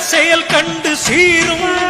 செயல் கண்டு சீரும்.